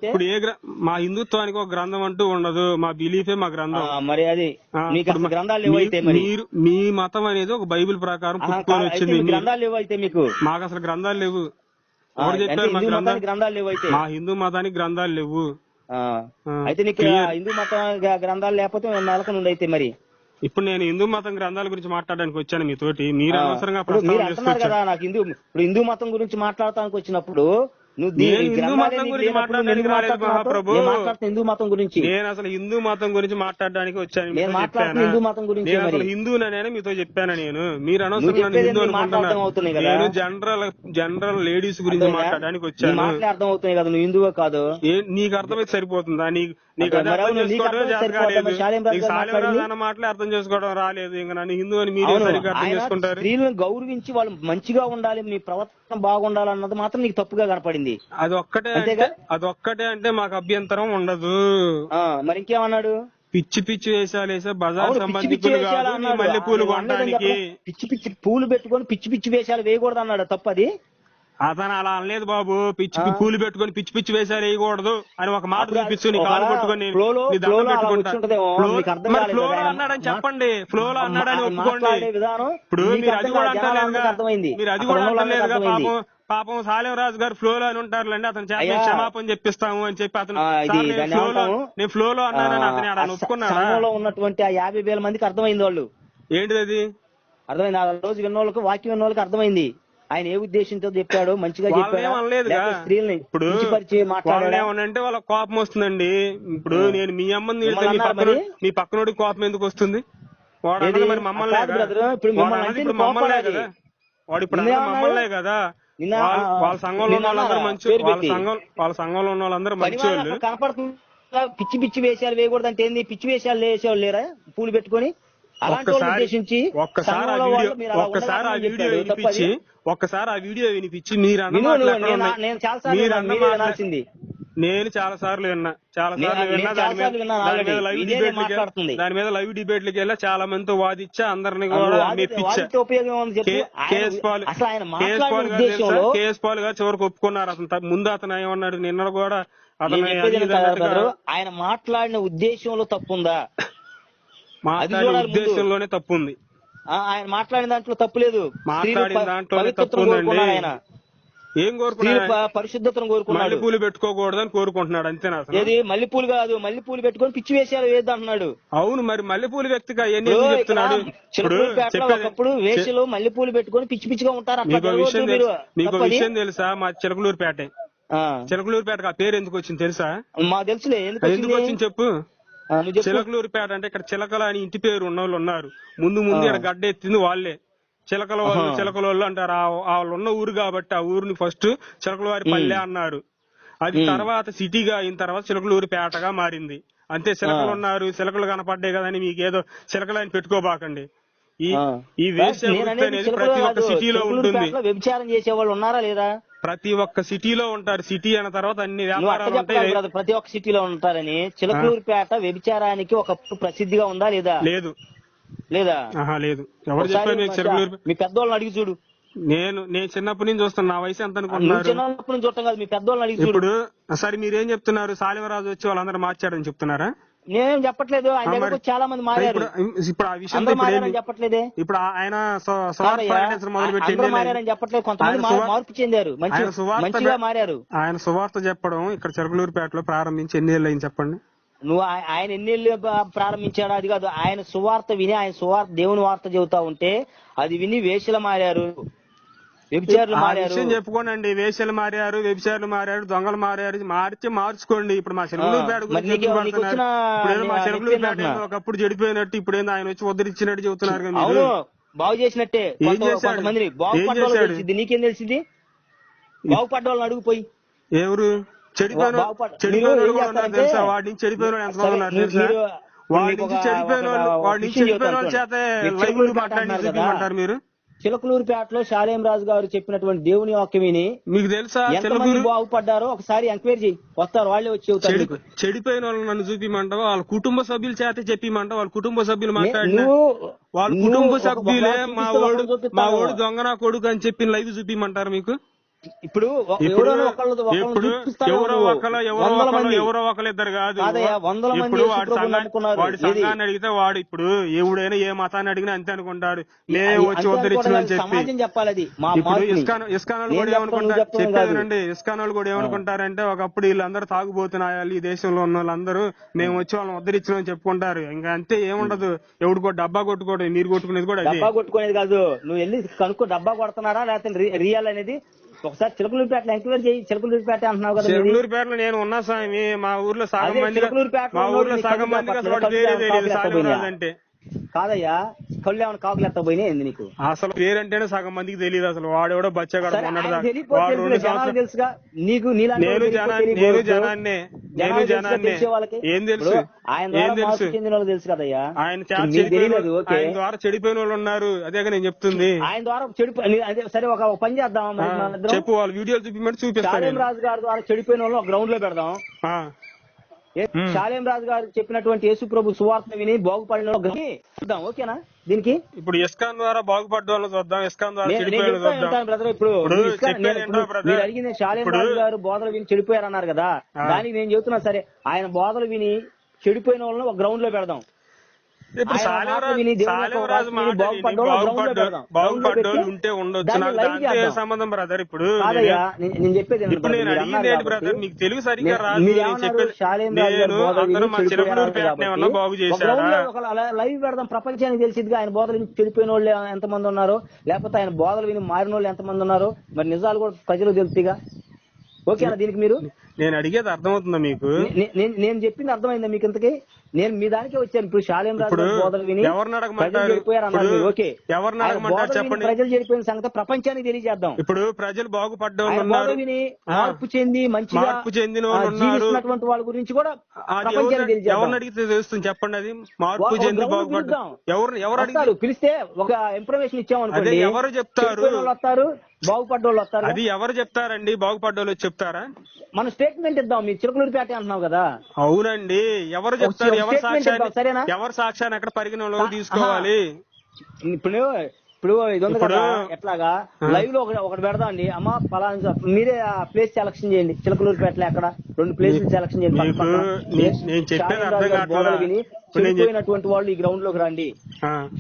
ఇప్పుడు ఏ మా హిందుత్వానికి ఒక గ్రంథం అంటూ ఉండదు. మా బిలీఫే మా గ్రంథం. మరి అది మరి మీ మతం అనేది ఒక బైబిల్ ప్రకారం పుట్టుకొని అయితే వచ్చింది గ్రంథాలు ఏవైతే మీకు? మాకు అసలు గ్రంథాలు లేవు. ఎవరు చెప్పారు మా గ్రంథాలు? గ్రంథాలు ఏవైతే మా హిందూ మతానికి గ్రంథాలు లేవు. అయితే నీకు హిందూ మత గ్రంథాలు లేకపోతే నెలకొని అయితే మరి? ఇప్పుడు నేను హిందూ మతం గ్రంథాల గురించి మాట్లాడడానికి వచ్చాను మీతోటి మీరు అనవసరంగా మీరు అంటున్నారు కదా నాకు హిందూ ఇప్పుడు హిందూ మతం గురించి మాట్లాడటానికి వచ్చినప్పుడు నువ్వు హిందూ గ్రంథాలే మతం నీకు గురించి లేనప్పుడు మాట్లాడడానికి నువ్వు రాలేదు మాట్లాడుతున్నావు? మహాప్రభు. నేను మాట్లాడుతున్నా హిందూ మతం గురించి నేను అసలు హిందూ మతం గురించి మాట్లాడడానికి వచ్చాను నేను మీతో మాట్లాడుతున్న చెప్పానా? హిందూ మతం గురించే నేను అసలు మరి. హిందూననే మీతో చెప్పాను నేను మీరు నువ్వు అనవసరం నన్ను చెప్పేది హిందూ నీ మాటలు అనుకుంటున్నారు అర్థమవుతున్నాయి కదా. నేను జనరల్ జనరల్ లేడీస్ గురించి అర్థమైందా? మాట్లాడడానికి నీ వచ్చాను మాటలే అర్థం అవుతున్నాయి కదా నువ్వు హిందువో కాదు ఏ నీకు అర్థమైతే సరిపోతుందా నీకు అర్థం- చేసుకోవడం మాటలే అర్థం రాలేదు. ఇంకా నన్ను హిందూ అని మీరే అర్థం చేసుకుంటారు. స్త్రీలను గౌరవించి వాళ్ళు మంచిగా ఉండాలి నీ ప్రవర్తన బాగుండాలన్నది మాత్రం నీకు తప్పుగా కనపడింది. అది ఒక్కటే? అది ఒక్కటే అంటే మాకు అభ్యంతరం ఉండదు. మరి ఇంకేమన్నాడు? పిచ్చి పిచ్చి వేషాలు వేసే బజార్ అవును పిచ్చి పిచ్చి సంబంధికులు వేషాలు కాదు. నీ అన్నాడు. మల్లె పూలు ఆ, అనలేదని కొనడానికి చెప్పలా? పిచ్చి పిచ్చి పూలు పెట్టుకొని పిచ్చి పిచ్చి వేషాలు వేయకూడదు అన్నాడు తప్పది. అతను అలా అనలేదు బాబు. పిచ్చి. పూలు పెట్టుకొని పిచ్చి పిచ్చి వేషాలు వేయకూడదు అని ఒక మాట అప్పుడు చూపించు నీ ఒక కాలు పట్టుకొని అలా ఫ్లో- మరి ఆయన అన్నాడని చెప్పండి. ఫ్లోలో అన్నాడని మా- ఒప్పుకోండి. ఇప్పుడు మీరు అది కూడా అంటలేదుగా అర్థమైంది. మీరు అది కూడా అంటలేదుగా అర్థమైంది. పాపం పాపం సాలేం రాజు గారు ఫ్లోలో అని ఉంటారులేండి. అతను చేత అయ్యా. క్షమాపణ చెప్పిస్తాము అని చెప్పి అతను ఇది "సార్, నేను? నేను ఫ్లోలో అన్నానని అతను ఒప్పుకున్నాడా? సంఘంలో ఉన్నటువంటి ఆ యాభై వేల మందికి అర్థమైంది వాళ్ళు. ఏంటిది అది? అర్థమైంది. ఆ రోజు విన్న వాళ్ళకి వాక్యం విన్న వాళ్ళకి అర్థమైంది. ఆయన ఏ ఉద్దేశంతో చెప్పాడు మంచిగా చెప్పాడు? స్త్రీల్ని ఇప్పుడు ఏమనంటే వాళ్ళ కోపం వస్తుందండి. ఇప్పుడు నేను మీ అమ్మని మీ అన్నారు పక్కన మరి? మీ పక్కనోడికి కోపం ఎందుకు వస్తుంది? వాడు మరి మమ్మల్నే ఇప్పుడు మిమ్మల్ని కదా. వాడు ఇప్పుడు? మమ్మల్నే కదా. వాళ్ళ సంఘంలో ఉన్న వాళ్ళందరూ? మంచి వాళ్ళ. సంఘం వాళ్ళ సంఘంలో ఉన్న వాళ్ళందరూ మంచి వాళ్ళు కనపడుతుందా? పిచ్చి పిచ్చి వేషాలు వేయకూడదు అంటే ఏంది? పిచ్చి వేషాలు వేసేవాళ్ళు లేరా? పూలు పెట్టుకొని? అలాంటి ఒక్కసారి ఆ వీడియో ఒక్కసారి ఆ వీడియో. వినిపించి ఒక్కసారి ఆ వీడియో వినిపించి మీరు అన్న విను మాటలు నువ్వు, ఎక్కడ నేను- చాలా సార్లు విన్నా. చాలా సార్లు విన్నా నేను దాని మీద దాని మీద. లైవ్ డిబేట్లకి. దాని మీద లైవ్ డిబేట్లకి వెళ్ళి. చాలా మందితో వాదిచ్చా. అందరిని కూడా మెప్పించా కేఎస్ పాల్ కేఎస్ గారు తెలుసా? కేఎస్ పాల్ గారు చివరికి ఒప్పుకున్నారు. అతను ముందు అతను ఏమన్నాడు నిన్న కూడా అతను ఆయన మాట్లాడిన ఉద్దేశంలో తప్పుందా? మాట్లాడే. ఉద్దేశంలోనే తప్పు ఉంది ఆయన మాట్లాడిన దాంట్లో తప్పు లేదు. మాట్లాడిన తప్పు ఉందండి. కోరుకున్నాడు ఆయన. ఏం కోరుకున్నాడు పరిశుద్ధతను కోరుకున్నాడు. మల్లె పూలు పెట్టుకోకూడదని కోరుకుంటున్నాడు అంతేనా ఏది? మల్లెపూలు కాదు. మల్లెపూలు పెట్టుకొని పిచ్చి వేషాలు వేద్దాం అంటున్నాడు అవును మరి మల్లెపూలు వ్యక్తిగా ఇక్కడ చెప్తున్నాడు? ఒకప్పుడు వేషలు మల్లెపూలు పెట్టుకొని పిచ్చి పిచ్చిగా ఉంటారు మీకు విషయం తెలుసా. మా చిలకలూరుపేట ఆ, చిలకలూరుపేటకు ఆ పేరు ఎందుకు వచ్చింది తెలుసా? మాకు తెలుసులే. ఎందుకు వచ్చింది చెప్పు. చిలకలూరుపేట అంటే ఇక్కడ చిలకల అని ఇంటి పేరు ఉన్న వాళ్ళు ఉన్నారు. ముందు ముందు ఇక్కడ గడ్డ ఎత్తింది వాళ్ళే. చిలకల వాళ్ళు. చిలకల వాళ్ళు అంటారు. వాళ్ళు ఉన్న ఊరు కాబట్టి ఆ ఊరిని ఫస్ట్ చిలకల వారి పల్లె అన్నారు. అది. తర్వాత సిటీగా అయిన తర్వాత చిలకలూరు పేటగా మారింది. అంతే చిలకలు. ఉన్నారు. చిలకలు కనపడ్డాయి కదా అని మీకు ఏదో చిలకలు అని పెట్టుకోబాకండి. ఈ వృత్తి అనేది ప్రతి ఒక్క సిటీలో ఉంటుంది. వ్యభిచారం చేసే వాళ్ళు ఉన్నారా లేదా? ప్రతి ఒక్క సిటీలో ఉంటారు. సిటీ అన్న తర్వాత అన్ని వ్యాపారాలు ఉంటాయి. ప్రతి ఒక్క సిటీలో ఉంటారని. చిలకలూరిపేట వ్యభిచారానికి ఒకప్పుడు ప్రసిద్ధిగా ఉందా లేదా? లేదు. లేదా? లేదు. ఎవరు చెప్పారు చిలకలూరు మీ పెద్దోళ్ళని అడిగి చూడు. నేను నేను చిన్నప్పటి నుంచి చూస్తాను నా వయసు ఎంత నువ్వు అనుకుంటున్నారు? చిన్నప్పటి నుంచి చూడటం కాదు మీ పెద్దోళ్ళని అడిగి చూడు. ఇప్పుడు సరే మీరేం చెప్తున్నారు? సాలివరాజు వచ్చి వాళ్ళందరూ మార్చాడని చెప్తున్నారా? నేనేం చెప్పట్లేదు. ఆయన దగ్గరకు చాలా మంది మారారు. ఇప్పుడు ఆ విషయం మారారని? చెప్పట్లేదే. ఇప్పుడు ఆయన ఎన్ని మారారని చెప్పట్లేదు. కొంతమంది మార్పు చెందారు. మంచిగా మారారు. ఆయన సువార్త చెప్పడం ఇక్కడ చిలకలూరుపేటలో ప్రారంభించి ఎన్ని ఏళ్ళు అయింది చెప్పండి? నువ్వు ఆయ- ఆయన ఎన్నేళ్ళు బ- ప్రారంభించాడు అది కాదు. ఆయన సువార్త విని ఆయన సువార్త దేవుని వార్త చెబుతా ఉంటే అది విని వేషలు మారారు. వ్యభిచారులు మారారు. చెప్పుకోనండి. వేషలు మారారు వ్యభిచారులు మారారు దొంగలు మారారు మార్చి మార్చుకోండి. ఇప్పుడు మా ఏదో ఒకప్పుడు చెడిపోయినట్టు ఇప్పుడేదో ఆయన వచ్చి ఉద్ధరించినట్టు చెబుతున్నారు బాగు చేసినట్టే? కొంతమందిని బాగుపడ్డ నీకేం తెలిసింది? బాగుపడ్డ వాళ్ళని అడుగుపోయి ఎవరు? చెడిపోయిన చెడిపోయిన తెలుసా? వాడి నుంచి చెడిపోయిన ఎంతమంది ఉన్నారు తెలుసా? వాడి నుంచి చెడిపోయిన వాళ్ళు వాడి నుంచి చెడిపోయిన వాళ్ళ చేత లైవ్ మాట్లాడి మీరు? చిలకలూరుపేటలో శాలేం రాజు గారు చెప్పినటువంటి దేవుని వాక్యం విని మీకు తెలుసా ఎంతమంది బాగుపడ్డారో ఒకసారి ఎంక్వైరీ చేయి. వస్తారు వాళ్ళే వచ్చి చెబుతారు. చెడిపోయిన వాళ్ళు నన్ను చూపిమంటావా? వాళ్ళ కుటుంబ సభ్యుల చేత చెప్పిమంటావా? వాళ్ళ కుటుంబ సభ్యులు మాట్లాడిన? నువ్వు వాళ్ళ కుటుంబ సభ్యులే మా ఓడు. మా ఓడు దొంగ నా కొడుకు అని చెప్పి లైవ్ చూపిమంటారు మీకు? ఇప్పుడు ఎవరో ఒకళ్ళు ఇప్పుడు ఎవరో. ఒకరు ఎవరో ఒకరు. ఎవరో ఒకరు ఇద్దరు కాదు కాదయ్యా, వందల మంది ఇప్పుడు వాడి సంఘాన్ని. వాడి? సంఘాన్ని అడిగితే వాడు ఇప్పుడు ఎవడైనా ఏ మతాన్ని అడిగినా అంతే అనుకుంటాడు అది వచ్చి ఉద్ధరించిన అని చెప్పి చెప్పాలి అది ఇప్పుడు. ఇస్కాన్ ఇస్కాన్ వాళ్ళు నేను కూడా ఏమనుకుంటారు. చెప్పేదేనండి ఇస్కాన్ వాళ్ళు కూడా ఏమనుకుంటారంటే ఒకప్పుడు వీళ్ళందరూ తాగుబోతున్నాయాలి ఈ దేశంలో ఉన్న వాళ్ళందరూ మేము వచ్చి వాళ్ళని ఉద్ధరించిన అని చెప్పుకుంటారు ఇంకా అంతే ఏముండదు ఎవడు కూడా డబ్బా కొట్టుకోవడం నీరు కొట్టుకునేది కూడా డబ్బా కొట్టుకునేది కాదు నువ్వు వెళ్ళి కనుక్కో డబ్బా కొడుతున్నారా లేకపోతే రియల్ అనేది ఒకసారి చిలకలూరుపేటలో ఎంక్వైరీ చేయి చిలకలూరుపేట అంటున్నావు కదా మీది. చెరుకులూరుపేటలో నేను ఉన్నా స్వామి మా ఊర్లో సగం మంది చిలకలూరుపేటలో మా ఊర్లో సగం తెలియదు. సాలిమరాజు అంటే కాదయ్యా కళ్ళు ఏమైనా కాకులు ఎత్తపోయినాయి ఏంది నీకు? అసలు పేరంటేనే సగం మందికి తెలియదు అసలు. వాడెవడో బచ్చగాడు వాడు తెలుసుగా. నీకు నేను నేను జనాన్నే నేను తెలుసుగా జనాన్నే. తెలిసే ఏం తెలుసు? ఇప్పుడు ఆయన ఏం ద్వారా మార్పు తెలుసు? చెందిన వాళ్ళు తెలుసు కదయ్యా. ఆయన తెలియదు ద్వారా చెడిపోయిన వాళ్ళు ఉన్నారు. అదేగా నేను చెప్తుంది. ఆయన ద్వారా చెడిపో నీ- అదే సరే ఒక పని చేద్దాం చెప్పు వాళ్ళు వీడియోలు చూపిమంటే చూపిస్తాను. రాజు గారి ద్వారా చెడిపోయిన వాళ్ళు గ్రౌండ్లో పెడదాం. శాలేం రాజు గారు చెప్పినటువంటి యేసు ప్రభు సువార్త విని బాగుపడిన వాళ్ళు చూద్దాం ఓకేనా? దీనికి? ఇప్పుడు ఇస్కాన్ ద్వారా బాగుపడ్డ వాళ్ళని చూద్దాం ఇస్కాన్ ద్వారా బ్రదర్ ఇప్పుడు మీరు అడిగింది శాలేం రాజు గారు బోధలు విని చెడిపోయారు అన్నారు కదా. దానికి నేను చెప్తున్నా సరే ఆయన బోధలు విని చెడిపోయిన వాళ్ళని ఒక గ్రౌండ్లో పెడదాం. ఇప్పుడు సాలెవరాజు బాగుపడ్డోళ్ళు ఉంటే ఉండొచ్చు. నాకు దాంతో ఏ. సంబంధం బ్రదర్ ఇప్పుడు నేను- చెప్పేది. నేను అడిగింది ఏంటి బ్రదర్? మీకు తెలుగు సరిగ్గా రాదు నేను? చెప్పేది అందరూ మా బాగు చేశారా? లైవ్ పెడదాం. ప్రపంచానికి తెలిసిద్దిగా ఆయన బోధలు విని చెడిపోయిన వాళ్ళు ఎంతమంది ఉన్నారు లేకపోతే ఆయన బోధలు విని మారిన వాళ్ళు ఎంతమంది ఉన్నారు మరి నిజాలు కూడా ప్రజలు తెలుస్తాయిగా ఓకేనా దీనికి మీరు? నేను అడిగేది అర్థమవుతుందా మీకు? నేను చెప్పింది అర్థమైందా మీకు ఇంతకి? నేను మీ దానికే వచ్చాను. ఇప్పుడు శాలేం రాజు బోధలు విని ప్రజలు చెడిపోయారు అన్నారు. ఓకే. చెప్పండి? ప్రజలు చెడిపోయిన సంగతి ప్రపంచానికి తెలియజేద్దాం. ఇప్పుడు ప్రజలు బాగుపడ్డ విని. మార్పు చెంది మంచిగా. జీవిస్తున్నటువంటి వాళ్ళ గురించి కూడా ప్రపంచానికి తెలియజేద్దాం. ఎవరిని అడిగితే తెలుస్తుంది చెప్పండి అది. మార్పు చెంది బాగుపడ్డ. ఎవరు ఎవరు అడిగి వస్తారు పిలిస్తే ఒక ఇన్ఫర్మేషన్ ఇచ్చామనుకోండి. ఎవరు చెప్తారు? వస్తారు. బాగుపడ్డ వాళ్ళు వస్తారు అది ఎవరు చెప్తారండి? బాగుపడ్డ వాళ్ళు చెప్తారా? మనం స్టేట్మెంట్ ఇద్దాం మీరు చిలకలూరిపేట అంటున్నావు కదా. అవునండి. ఎవరు చెప్తారు? ఎవరు సాక్ష్యాన్ని? ఎవరు సాక్ష్యాన్ని ఎక్కడ పరిగణలోకి తీసుకోవాలి? ఇప్పుడు ఇప్పుడు ఇది ఉంది కదా ఎట్లాగా. లైవ్లో ఒకటి పెడదాం అండి. అమ్మ పలానా మీరే ఆ ప్లేస్ సెలక్షన్ చేయండి. చిలకలూరుపేటలో ఎక్కడ? రెండు ప్లేసులు సెలక్షన్ చేయండి. బోధలు విని వాళ్ళు ఈ గ్రౌండ్లోకి రండి.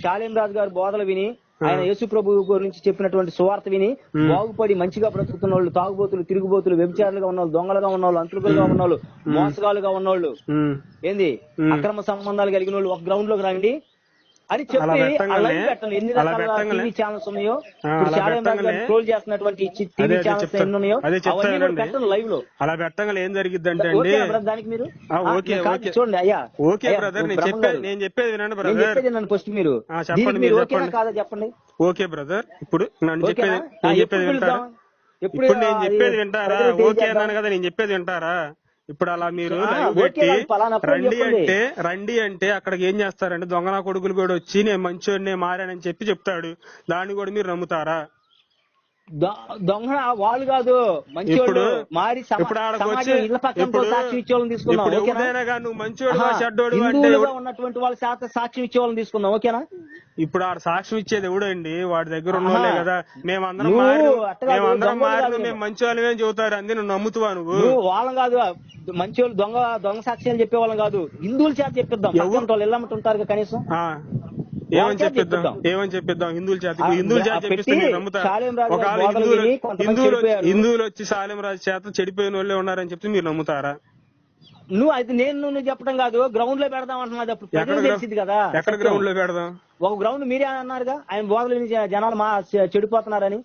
శాలేం రాజు గారి బోధలు విని. ఆయన యేసు ప్రభు గురించి చెప్పినటువంటి సువార్త విని. బాగుపడి మంచిగా బ్రతుకుతున్న వాళ్ళు తాగుబోతులు తిరుగుబోతులు వ్యభిచారులుగా ఉన్న దొంగలుగా ఉన్న వాళ్ళు అంతృకులుగా ఉన్న వాళ్ళు మోసగాలుగా ఉన్నోళ్ళు. ఏంది. అక్రమ సంబంధాలు కలిగిన వాళ్ళు ఒక గ్రౌండ్లోకి రండి అని చెప్పి పెట్టండి ఎన్ని రకాల టీవీ ఛానల్స్ ఉన్నాయో? ట్రోల్ చేస్తున్నటువంటి టీవీ ఛానల్స్. ఎన్ని ఉన్నాయో అవన్నీ. పెట్టండి లైవ్లో. అలా పెట్టంగా ఏం జరిగిద్దంటే ఓకే అండి? దానికి మీరు. చూడండి అయ్యా. ఓకే బ్రదర్ నేను చెప్పేది నేను చెప్పేది వినండి బ్రదర్ చెప్పేది ఫస్ట్ మీరు. చెప్పండి, మీరు ఓకేనా. కాదా చెప్పండి? ఓకే బ్రదర్ ఇప్పుడు నన్ను చెప్పేది నేను చెప్పేది వింటారా? ఎప్పుడు ఇప్పుడు నేను చెప్పేది వింటారా? ఓకే? అన్నాను కదా నేను చెప్పేది వింటారా? ఇప్పుడు అలా మీరు లైవ్ పెట్టి రండి. అంటే రండి అంటే అక్కడికి ఏం చేస్తారంటే దొంగ నా కొడుకులు కూడా వచ్చి నేను మంచోడిని మారానని చెప్పి చెప్తాడు దాన్ని కూడా మీరు నమ్ముతారా దొంగ వాళ్ళు కాదు. మంచి ఇప్పుడు మారి హిందువులుగా ఉన్నటువంటి వాళ్ళ శాత సాక్ష్యం ఇచ్చేవాళ్ళని తీసుకుందాం ఓకేనా? ఇప్పుడు ఆడ సాక్ష్యం ఇచ్చేది ఎవడండి? వాడి దగ్గర ఉన్నోళ్ళే ఆహా. కదా మేమందరం మేమందరం మేము. మంచి వాళ్ళమే చెబుతారు అంది నువ్వు నమ్ముతావా నువ్వు? వాళ్ళం కాదు మంచి వాళ్ళు దొంగ దొంగ సాక్ష్యాలు చెప్పేవాళ్ళం కాదు. హిందువుల చేత చెప్పిద్దాం వాళ్ళు కదా కనీసం. ఏమని చెప్పిద్దాం. ఏమని చెప్పిద్దాం? హిందువుల చేత హిందువుల చేత చెప్పిస్తే మీరు నమ్ముతారు. ఒకవేళ హిందువులు హిందువులు. హిందువులు వచ్చి శాలేం రాజు చేత చెడిపోయిన వాళ్ళే ఉన్నారని చెప్తే మీరు నమ్ముతారా? నువ్వు అయితే నేను నువ్వు చెప్పడం కాదు. గ్రౌండ్లో పెడదాం అంటున్నది అప్పుడు. తెలిసింది కదా. ఎక్కడ. గ్రౌండ్లో పెడదాం? ఒక గ్రౌండ్ మీరే అన్నారుగా? ఆయన బోధలు జనాలు మా చెడిపోతున్నారని.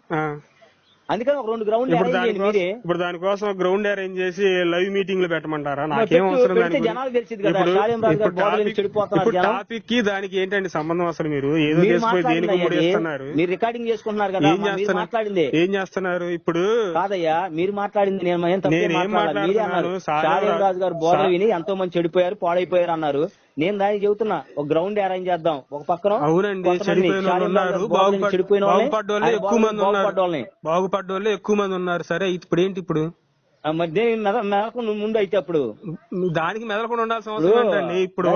అందుకని ఒక రెండు గ్రౌండ్లు ఇప్పుడు దానికోసం మీరే. ఇప్పుడు దానికోసం గ్రౌండ్ అరేంజ్ చేసి లైవ్ మీటింగ్లో పెట్టమంటారా? నాకేం అవసరం పెడితే దాని గురించి? జనాలకు తెలిసింది కదా, ఇప్పుడు- శాలేం రాజు గారు ఇప్పుడు బోధలు విని టాపిక్- చెడిపోతున్నారు ఇప్పుడు జనం. టాపిక్కి దానికి ఏంటండి సంబంధం అసలు మీరు? ఏదో చేసిపోయి దేనికి మీరు రికార్డింగ్ చేసుకుంటున్నారు కదా ఏం మాట్లాడింది. ఏం చేస్తున్నారు ఇప్పుడు? కాదయ్యా మీరు మాట్లాడింది నేను ఏం మాట్లాడుతున్నాను? రాజు- గారు శా- విని ఎంతో మంది చెడిపోయారు పాడైపోయారు అన్నారు. నేను దానికి చెబుతున్నా ఒక గ్రౌండ్ అరేంజ్ చేద్దాం. ఒక పక్కన అవునండి చెడిపోయిన వాళ్ళు ఎక్కువ మంది ఉన్నారు. బాగుపడ్డ వాళ్ళే ఎక్కువ మంది ఉన్నారు. సరే ఇప్పుడు ఏంటి ఇప్పుడు? ఆ, మరి దేని మెద- అయితే అప్పుడు. దానికి మెదలకుండా ఉండాల్సిన అవసరం ఇప్పుడు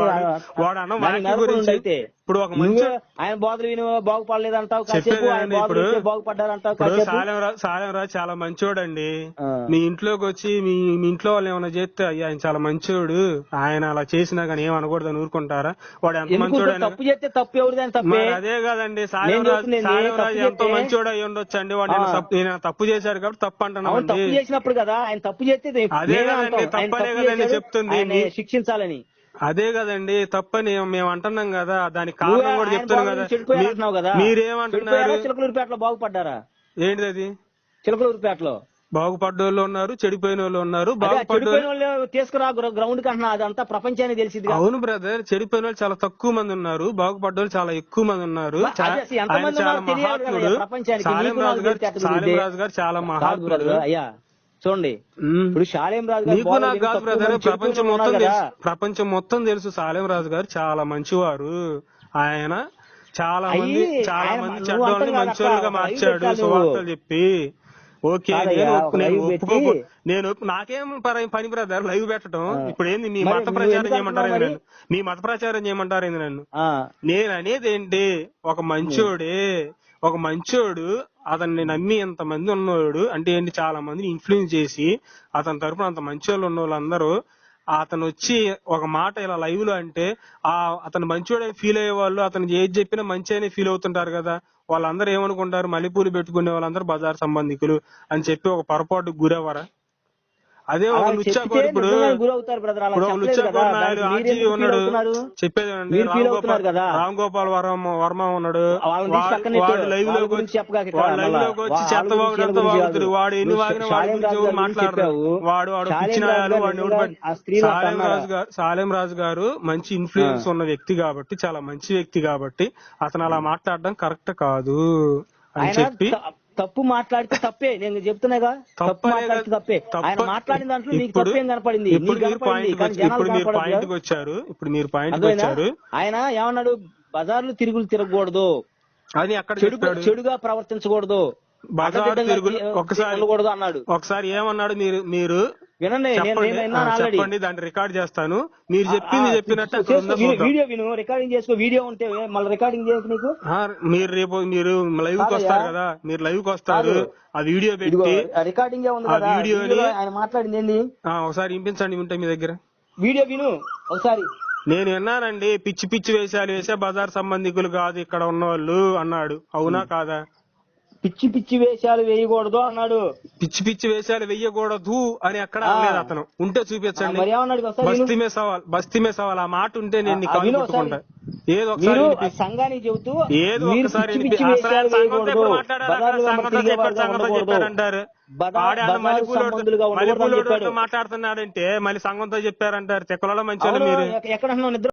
వాడు అన్న మెదలకుండా గురించి అయితే. ఇప్పుడు ఒక మంచి ఆయన బోధలు విని బాగుపడలేదు అంటావు కాసేపు ఆయన బాగుపడ్డారు అంటావు సాలెంరాజు చాలా మంచోడండి. మీ ఇంట్లోకి వచ్చి మీ మీ ఇంట్లో వాళ్ళు ఏమైనా చేస్తే అయ్యా ఆయన చాలా మంచోడు. ఆయన అలా చేసినా కానీ ఏం అనకూడదని ఊరుకుంటారా? వాడు ఎంత మంచోడు తప్పు చేస్తే తప్పు ఎవరిదని తప్పే? అదే కదండి? సాలెంరాజు తప్పు ఎంతో మంచోడు అయి ఉండొచ్చు అండి వాడు నేను. తప్పు- చేశాడు కాబట్టి తప్పు అంటున్నామండి తప్పు చేసినప్పుడు కదా ఆయన తప్పు చేస్తే అదే కదండి, తప్పనే తప్పు కదండి చెప్తుంది. శిక్షించాలని. అదే కదండి తప్పని మేము అంటున్నాం కదా దానికి కారణం కూడా చెప్తున్నాం కదా. మీరేమంటున్నారు? చిలకలూరుపేటలో బాగుపడ్డారా? ఏంటిది అది? చిలకలూరుపేటలో బాగుపడ్డోళ్ళు ఉన్నారు చెడిపోయిన వాళ్ళు ఉన్నారు అదే ఆ బాగుపడ్డ చెడిపోయిన వాళ్ళు తీసుకురా గ్రౌండ్ కన్నా అదంతా ప్రపంచానికి తెలిసింది అవును బ్రదర్ చెడిపోయిన వాళ్ళు చాలా తక్కువ మంది ఉన్నారు బాగుపడ్డ వాళ్ళు చాలా ఎక్కువ మంది ఉన్నారు. చాలా మహాత్ముడు. సాలెం రాజు గారు చాలా మహాత్ముడు. అయ్యా. చూడండి. ఇప్పుడు షాలేం రాజు గారు నీకు కాదు బ్రదర్ ప్రపంచం మొత్తం తెలుసు. ప్రపంచం మొత్తం తెలుసు. సాలెం రాజు గారు చాలా మంచివారు. ఆయన చాలా మంది చాలా మంది చెడ్డోళ్ళని మంచోళ్ళుగా మార్చాడు సువార్తలు చెప్పి. ఓకే నేను నాకేం పని బ్రదర్ లైవ్ పెట్టడం ఇప్పుడు ఏంది మీ మరి మత ప్రచారం చేయమంటారు నన్ను? మీ మత ప్రచారం చేయమంటారు నన్ను? నేను అనేది ఏంటి ఒక మంచోడే ఒక మంచోడు అతన్ని నమ్మి ఎంత మంది ఉన్నోడు అంటే ఏంటి చాలా మందిని ఇన్ఫ్లుయెన్స్ చేసి అతని తరపున అంత మంచోళ్ళు ఉన్న వాళ్ళందరూ అతను వచ్చి ఒక మాట ఇలా లైవ్లో అంటే ఆ అతను మంచోడని ఫీల్ అయ్యే వాళ్ళు అతను ఏది చెప్పినా మంచి అని ఫీల్ అవుతుంటారు కదా. వాళ్ళందరూ ఏమనుకుంటారు? మల్లెపూలు పెట్టుకునే వాళ్ళందరూ బజార్ సంబంధికులు అని చెప్పి ఒక పొరపాటుకు గురవరా అదే ఒక ఇప్పుడు గురవుతారు బ్రదర్ అలా ఉన్నాడు? చెప్పేది రామ్ గోపాల్ వర్మ వర్మ ఉన్నాడు. వాడు లైవ్లోకి వచ్చి వాడు లైవ్. లోకి వచ్చి చెత్త గురించి వాగుడు అంతా గురించి వాగుతాడు కాదు. వాడు ఎన్ని వాగిన వాడి గురించి మాట్లాడరు. వాడు వాడు శాలేం పిచ్చిన రాజు ఆయాలు గారు వాడిని నిజంగా ఎవడు ఆ స్త్రీలు అట్లా సాలెం? రాజు గారు సాలెం రాజు గారు మంచి ఇన్ఫ్లుయెన్స్ ఉన్న వ్యక్తి కాబట్టి చాలా మంచి వ్యక్తి కాబట్టి అతను అలా మాట్లాడడం కరెక్ట్ కాదు అని చెప్పి తప్పు మాట్లాడితే తప్పే. నేను చెప్తున్నాగా తప్పు మాట్లాడితే. తప్పే. ఆయన మాట్లాడిన దాంట్లో నీకు తప్పేం కనపడింది? వచ్చారు. ఇప్పుడు మీరు? వచ్చారు. ఆయన ఏమన్నాడు? బజార్లు తిరుగులు తిరగకూడదు. అని అక్కడ చెడుగా ప్రవర్తించకూడదు. బజార్ తిరుగులు ఒకసారి అన్నాడు. ఒకసారి ఏమన్నాడు మీరు మీరు? వినండి చెప్పండి. దాన్ని రికార్డ్ చేస్తాను. మీరు చెప్పింది చెప్పినట్టు. వీడియో విను రికార్డింగ్ చేసుకో వీడియో ఉంటే మళ్ళీ రికార్డింగ్ చేయకు నీకు? మీరు రేపు మీరు లైవ్కి. వస్తారు కదా మీరు లైవ్కి వస్తారు. ఆ వీడియో పెట్టి రికార్డింగ్ వీడియోలో ఆయన మాట్లాడింది ఏంది? ఒకసారి వినిపించండి ఉంటే మీ దగ్గర. వీడియో విను ఒకసారి. నేను విన్నానండి పిచ్చి పిచ్చి వేషాలు వేసే బజార్ సంబంధికులు కాదు ఇక్కడ ఉన్నవాళ్ళు అన్నాడు. అవునా కాదా? పిచ్చి పిచ్చి వేషాలు వేయకూడదు అన్నాడు పిచ్చి పిచ్చి వేషాలు వెయ్యకూడదు అని ఎక్కడ ఆ. అనలేదు అతను ఉంటే చూపించండి మరి ఏమన్నాడు ఒకసారి విను. బస్తీ మే సవాల్ బస్తీ మే సవాల్ ఆ మాట ఉంటే నేను నీ ఆ, కాలు విను పట్టుకుంటా ఒకసారి. ఏదో ఒకసారి సంఘానికి చెబుతూ ఏదో వేయకూడదు అక్కడ ఉండకూడదు. చెప్పారంటారు. మాట్లాడుతున్నాడంటే మళ్ళీ సంఘంతో చెప్పారంటారు చెక్కలలో మంచి మీరు ఎక్కడ నిద్ర